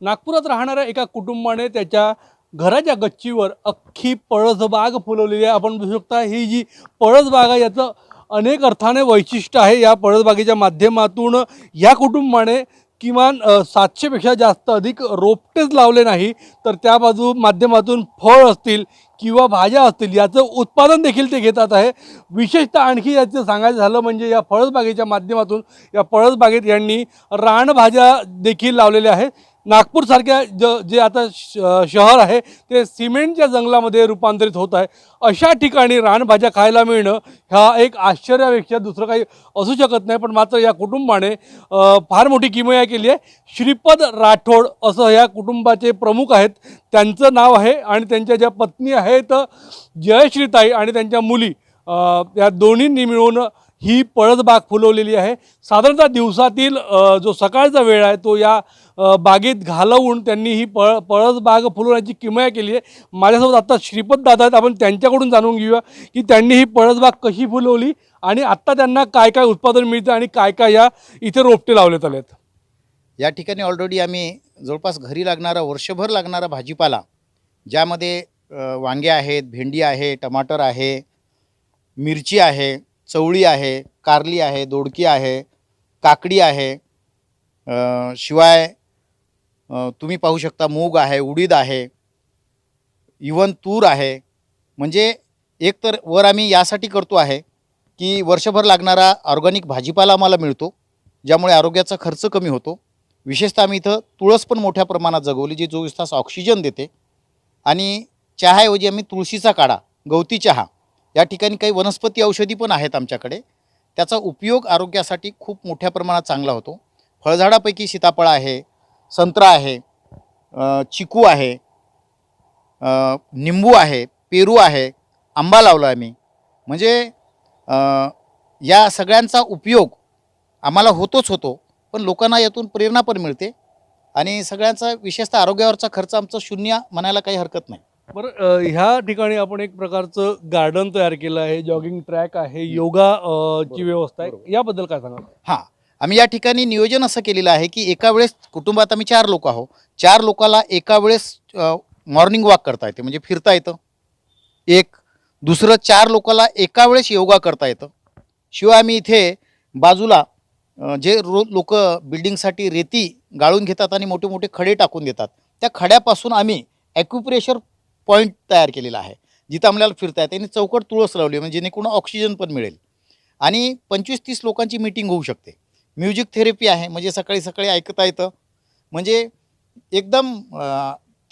नागपुरात राहणाऱ्या एका कुटुंबाने त्याच्या घराच्या गच्चीवर अख्खी पळसबाग फुलवलेली आहे. आपण बघू शकता ही जी पळसबाग आहे याचं अनेक अर्थाने वैशिष्ट्य आहे. या पळसबागेच्या माध्यमातून या कुटुंबाने किमान सातशेपेक्षा जास्त अधिक रोपटेच लावले नाही तर त्या बाजू माध्यमातून फळ असतील किंवा भाज्या असतील याचं उत्पादन देखील ते घेतात आहे विशेषतः आणखी याचं सांगायचं झालं म्हणजे या फळसबागेच्या माध्यमातून या पळसबागेत यांनी रानभाज्या देखील लावलेल्या आहेत. नागपूरसारख्या ज जे आता श शहर आहे ते सिमेंटच्या जंगलामध्ये रूपांतरित होत आहे. अशा ठिकाणी रानभाज्या खायला मिळणं ह्या एक आश्चर्यापेक्षा दुसरं काही असू शकत नाही पण मात्र या कुटुंबाने फार मोठी किमया केली आहे. श्रीपद राठोड असं या कुटुंबाचे प्रमुख आहेत. त्यांचं नाव आहे आणि त्यांच्या ज्या पत्नी आहेत जयश्रीताई आणि त्यांच्या मुली या दोन्हींनी मिळून ही पळसबाग फुलवलेली आहे. साधारणतः दिवसातील जो सकाळचा वेळ आहे तो या बागेत घालवून त्यांनी ही पळ पळसबाग फुलवण्याची किमया केली आहे. माझ्यासोबत आत्ता श्रीपद दादा आहेत. आपण त्यांच्याकडून जाणून घेऊया की त्यांनी ही पळसबाग कशी फुलवली आणि आत्ता त्यांना काय काय उत्पादन मिळतं आणि काय काय या इथे रोपटे लावलेत आलेत. या ठिकाणी ऑलरेडी आम्ही जवळपास घरी लागणारा वर्षभर लागणारा भाजीपाला ज्यामध्ये वांगे आहेत भेंडी आहे टमाटर आहे मिरची आहे चवळी आहे कारली आहे दोडकी आहे काकडी आहे शिवाय तुम्ही पाहू शकता मूग आहे उडीद आहे इवन तूर आहे. म्हणजे एक तर वर आम्ही यासाठी करतो आहे की वर्षभर लागणारा ऑर्गॅनिक भाजीपाला आम्हाला मिळतो ज्यामुळे आरोग्याचा खर्च कमी होतो. विशेषतः आम्ही इथं तुळस पण मोठ्या प्रमाणात जगवली जी चोवीस तास ऑक्सिजन देते. आणि चहाऐवजी आम्ही तुळशीचा काढा गवती चहा. या ठिकाणी काही वनस्पती औषधी पण आहेत आमच्याकडे. त्याचा उपयोग आरोग्यासाठी खूप मोठ्या प्रमाणात चांगला होतो. फळझाडापैकी सीताफळ आहे संत्रा आहे चिकू आहे निंबू आहे पेरू आहे आंबा लावला आम्ही. म्हणजे या सगळ्यांचा उपयोग आम्हाला होतोच होतो पण लोकांना यातून प्रेरणा पण मिळते आणि सगळ्यांचा विशेषतः आरोग्यावरचा खर्च आमचा शून्य म्हणायला काही हरकत नाही. बरं ह्या ठिकाणी आपण एक प्रकारचं गार्डन तयार केलं आहे जॉगिंग ट्रॅक आहे योगा अ, ची व्यवस्था आहे. याबद्दल काय सांगा हां आम्ही या ठिकाणी नियोजन असं केलेलं आहे की एका वेळेस कुटुंबात आम्ही चार लोक आहोत. चार लोकाला एका वेळेस मॉर्निंग वॉक करता येते म्हणजे फिरता येतं. एक दुसरं चार लोकाला एका वेळेस योगा करता येतं. शिवाय आम्ही इथे बाजूला अ, जे रो लोक बिल्डिंगसाठी रेती गाळून घेतात आणि मोठे मोठे खडे टाकून देतात. त्या खड्यापासून आम्ही ॲक्युप्रेशर पॉईंट तयार केलेला आहे. जिथं आम्हाला फिरता येते. आणि चौकट तुळस लावली म्हणजे जेणेकरून ऑक्सिजन पण मिळेल. आणि पंचवीस तीस लोकांची मीटिंग होऊ शकते. म्युझिक थेरपी आहे. म्हणजे सकाळी सकाळी ऐकता येतं. म्हणजे एकदम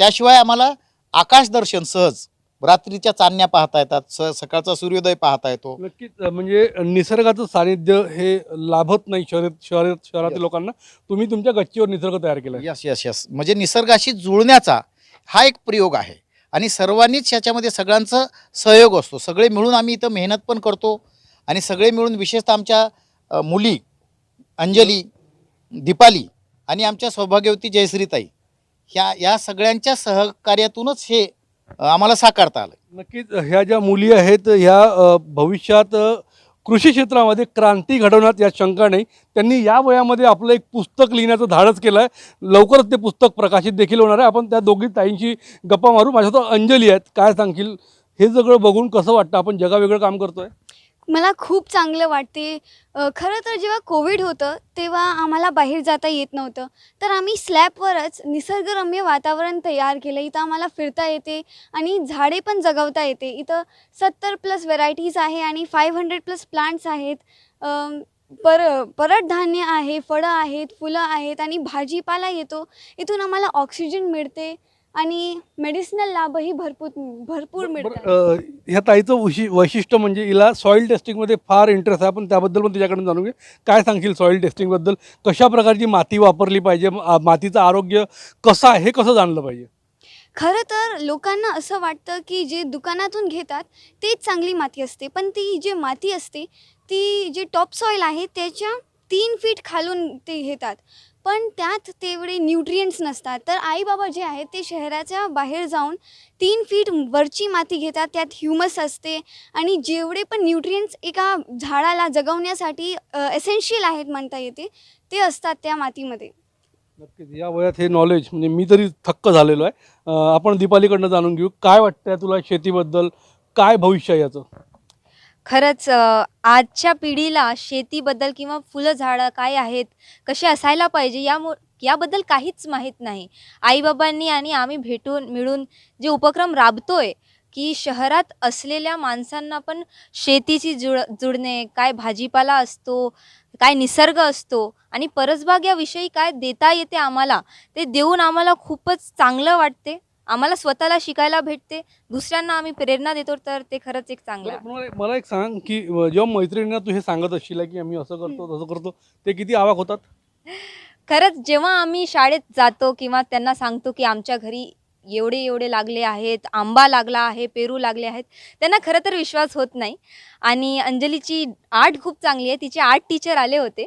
त्याशिवाय आम्हाला आकाशदर्शन सहज. रात्रीच्या चांदण्या पाहता येतात. स सकाळचा सूर्योदय पाहता येतो. नक्कीच. म्हणजे निसर्गाचं सानिध्य हे लाभत नाही शहरात शहरात शहरातील. लोकांना. तुम्ही तुमच्या गच्चीवर निसर्ग तयार केला यस यस यस म्हणजे निसर्गाशी जुळण्याचा हा एक प्रयोग आहे. आणि सर्वांनीच याच्यामध्ये सगळ्यांचं सहयोग असतो. सगळे मिळून आम्ही इथं मेहनत पण करतो आणि सगळे मिळून विशेषतः आमच्या मुली अंजली दीपाली आणि आमच्या सौभाग्यवती जयश्रीताई ह्या या सगळ्यांच्या सहकार्यातूनच हे आम्हाला साकारता आलं. नक्कीच ह्या ज्या मुली आहेत ह्या भविष्यात कृषी क्षेत्रामध्ये क्रांती घडवण्यात या शंका नाही. त्यांनी या वयामध्ये आपलं एक पुस्तक लिहिण्याचं धाडस केलं आहे लवकरच ते पुस्तक प्रकाशित देखील होणार आहे. आपण त्या दोघी ताईंशी गप्पा मारू. माझ्यासोबत अंजली आहेत. काय सांगशील? हे सगळं बघून कसं वाटतं? आपण जगावेगळं काम करतो आहे मला खूप चांगलं वाटते. खरं तर जेव्हा कोविड होतं तेव्हा आम्हाला बाहेर जाता येत नव्हतं. तर आम्ही स्लॅबवरच निसर्गरम्य वातावरण तयार केलं. इथं आम्हाला फिरता येते आणि झाडे पण जगवता येते. इथं सत्तर प्लस व्हेरायटीज आहे आणि फाईव्ह हंड्रेड प्लस प्लांट्स आहेत. पर परत धान्य आहे फळं आहेत फुलं आहेत आणि भाजीपाला येतो. इथून आम्हाला ऑक्सिजन मिळते. आणि मेडिसिनल लाभही भरपूर भरपूर मिळतात. बरं, अ, ह्या ताईचं वैशि वैशिष्ट्य म्हणजे हिला सॉईल टेस्टिंगमध्ये फार इंटरेस्ट आहे. आपण त्याबद्दल पण तिच्याकडून जाणून घे काय सांगशील सॉईल टेस्टिंगबद्दल कशा प्रकारची माती वापरली पाहिजे? म- आ- मातीचं आरोग्य कसं आहे हे कसं जाणलं पाहिजे? खरं तर लोकांना असं वाटतं की जे दुकानातून घेतात तेच चांगली माती असते. पण ती जे माती असते ती जे टॉप सॉईल आहे त्याच्या तीन फीट खालून ते घेतात. पण त्यात तेवढे न्यूट्रियंट्स नसतात. तर आई बाबा जे आहेत ते शहराच्या बाहेर जाऊन तीन फीट वरची माती घेतात. त्यात ह्युमस असते आणि जेवढे पण न्यूट्रियंट्स एका झाडाला जगवण्यासाठी एसेन्शियल आहेत म्हणता येते ते असतात त्या मातीमध्ये. नक्कीच. या वयात हे नॉलेज म्हणजे मी तरी थक्क झालेलो आहे. आपण दीपालीकडनं जाणून घेऊ. काय वाटतंय तुला शेतीबद्दल? काय भविष्य आहे याचं? खरंच आजच्या पिढीला शेतीबद्दल किंवा फुलं झाडं काय आहेत कसे असायला पाहिजे यामु याबद्दल काहीच माहीत नाही. आईबाबांनी आणि आम्ही भेटून मिळून जे उपक्रम राबतोय की शहरात असलेल्या माणसांना पण शेतीची जुळ जुडणे काय भाजीपाला असतो काय निसर्ग असतो आणि परसबाग याविषयी काय देता येते आम्हाला ते देऊन आम्हाला खूपच चांगलं वाटते. आम्हाला स्वतःला शिकायला भेटते दुसऱ्यांना आम्ही प्रेरणा देतो तर ते खरंच एक चांगलं आहे. बरं, मला मला एक सांग की अं, जेव्हा मैत्रिणींना तू हे सांगत असशील की आम्ही असं करतो तसं करतो ते किती आवाक होतात? खरंच जेव्हा आम्ही शाळेत जातो किंवा त्यांना सांगतो की आमच्या घरी एवढे एवढे लागले आहेत आंबा लागला आहे पेरू लागले आहेत त्यांना खरं तर विश्वास होत नाही. आणि अंजलीची आर्ट खूप चांगली आहे तिचे आर्ट टीचर आले होते.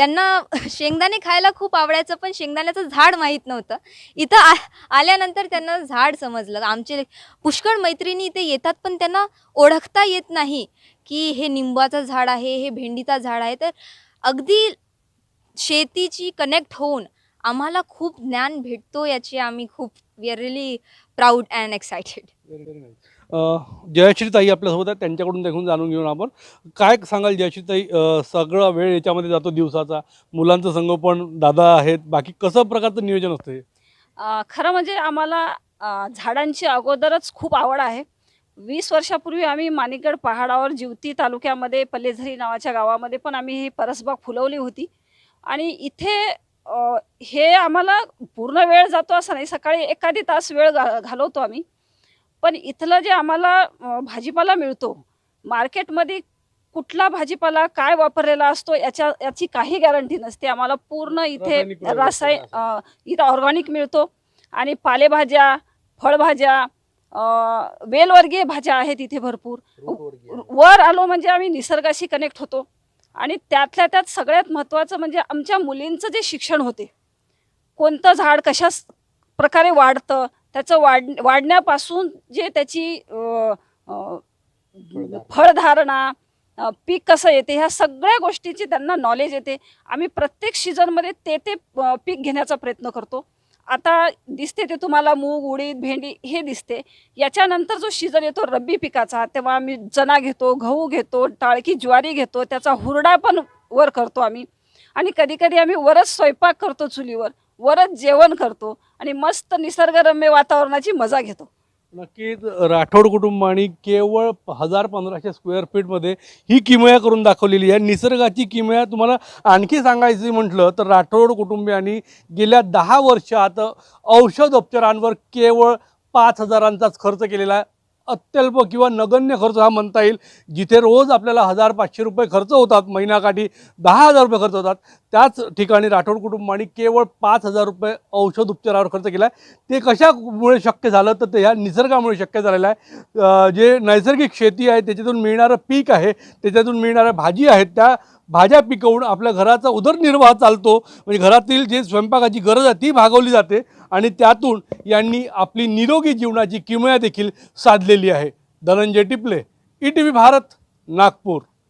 त्यांना शेंगदाणे खायला खूप आवडायचं पण शेंगदाण्याचं झाड माहीत नव्हतं. इथं आ आल्यानंतर त्यांना झाड समजलं. आमचे पुष्कळ मैत्रिणी इथे येतात पण त्यांना ओळखता येत नाही की हे निंबाचं झाड आहे हे भेंडीचं झाड आहे. तर अगदी शेतीची कनेक्ट होऊन आम्हाला खूप ज्ञान भेटतो याची आम्ही खूप we are really proud and excited जयश्रीताई आपल्यासोबत आहेत. त्यांच्याकडून देखून जाणून घेऊन आपण. काय सांगाल जयश्रीताई? सगळं सगळा वेळ याच्यामध्ये जातो दिवसाचा. मुलांचं संगोपन दादा आहेत. बाकी कसं प्रकारचं नियोजन असतं हे? अ, खरं म्हणजे आम्हाला झाडांची अगोदरच खूप आवड आहे. वीस वर्षापूर्वी आम्ही माणिकगड पहाडावर जिवती तालुक्यामध्ये पल्लेझरी नावाच्या गावामध्ये पण आम्ही ही परसबाग फुलवली होती. आणि इथे अ, हे आम्हाला पूर्ण वेळ जातो असं नाही. सकाळी एखादी तास वेळ घा घालवतो आम्ही. पण इथलं जे आम्हाला भाजीपाला मिळतो मार्केटमध्ये कुठला भाजीपाला काय वापरलेला असतो याच्या याची काही गॅरंटी नसते. आम्हाला पूर्ण इथे. अ, इथं ऑर्गॅनिक मिळतो. आणि पालेभाज्या फळभाज्या वेलवर्गीय भाज्या आहेत इथे भरपूर. वर आलो म्हणजे आम्ही निसर्गाशी कनेक्ट होतो. आणि त्यातल्या त्यात सगळ्यात महत्त्वाचं म्हणजे आमच्या मुलींचं जे शिक्षण होते कोणतं झाड कशा प्रकारे वाढतं त्याचं वाढ वाढण्यापासून जे त्याची फळधारणा पीक कसं येते ह्या सगळ्या गोष्टीची त्यांना नॉलेज येते. आम्ही प्रत्येक सीझनमध्ये ते ते पीक घेण्याचा प्रयत्न करतो. आता दिसते ते तुम्हाला मूग उडीद भेंडी हे दिसते. याच्यानंतर जो सीझन येतो रब्बी पिकाचा तेव्हा आम्ही चणा घेतो गहू घेतो टाळकी ज्वारी घेतो त्याचा हुरडा पण वर करतो आम्ही. आणि कधीकधी आम्ही वरच स्वयंपाक करतो चुलीवर वरच जेवण करतो. आणि मस्त निसर्गरम्य वातावरणाची मजा घेतो. नक्कीच राठोड कुटुंबाने केवळ हजार पंधराशे स्क्वेअर फीटमध्ये ही किमया करून दाखवलेली आहे. निसर्गाची किमया तुम्हाला आणखी सांगायची म्हटलं तर राठोड कुटुंबियांनी गेल्या दहा वर्षात औषध उपचारांवर केवळ पाच हजारांचाच खर्च केलेला आहे. अत्यल्प किंवा नगण्य खर्च हा म्हणता येईल जिथे रोज आपल्याला हजार पाचशे रुपये खर्च होतात महिन्याकाठी दहा हजार रुपये खर्च होतात त्याच ठिकाणी राठोड कुटुंबाने केवळ पाच हजार रुपये औषध उपचारावर खर्च केला आहे ते कशामुळे शक्य झालं? तर ते ह्या निसर्गामुळे शक्य झालेलं आहे. जे नैसर्गिक शेती आहे त्याच्यातून मिळणारं पीक आहे त्याच्यातून मिळणाऱ्या भाजी आहेत त्या भाज्या पिकवून आपल्या घराचा उदरनिर्वाह चालतो. म्हणजे घरातील जे स्वयंपाकाची गरज आहे ती भागवली जाते आणि त्यातून यांनी आपली निरोगी जीवनाची किमया देखील साधलेली आहे. Dhananjay Tiple E T V Bharat Nagpur.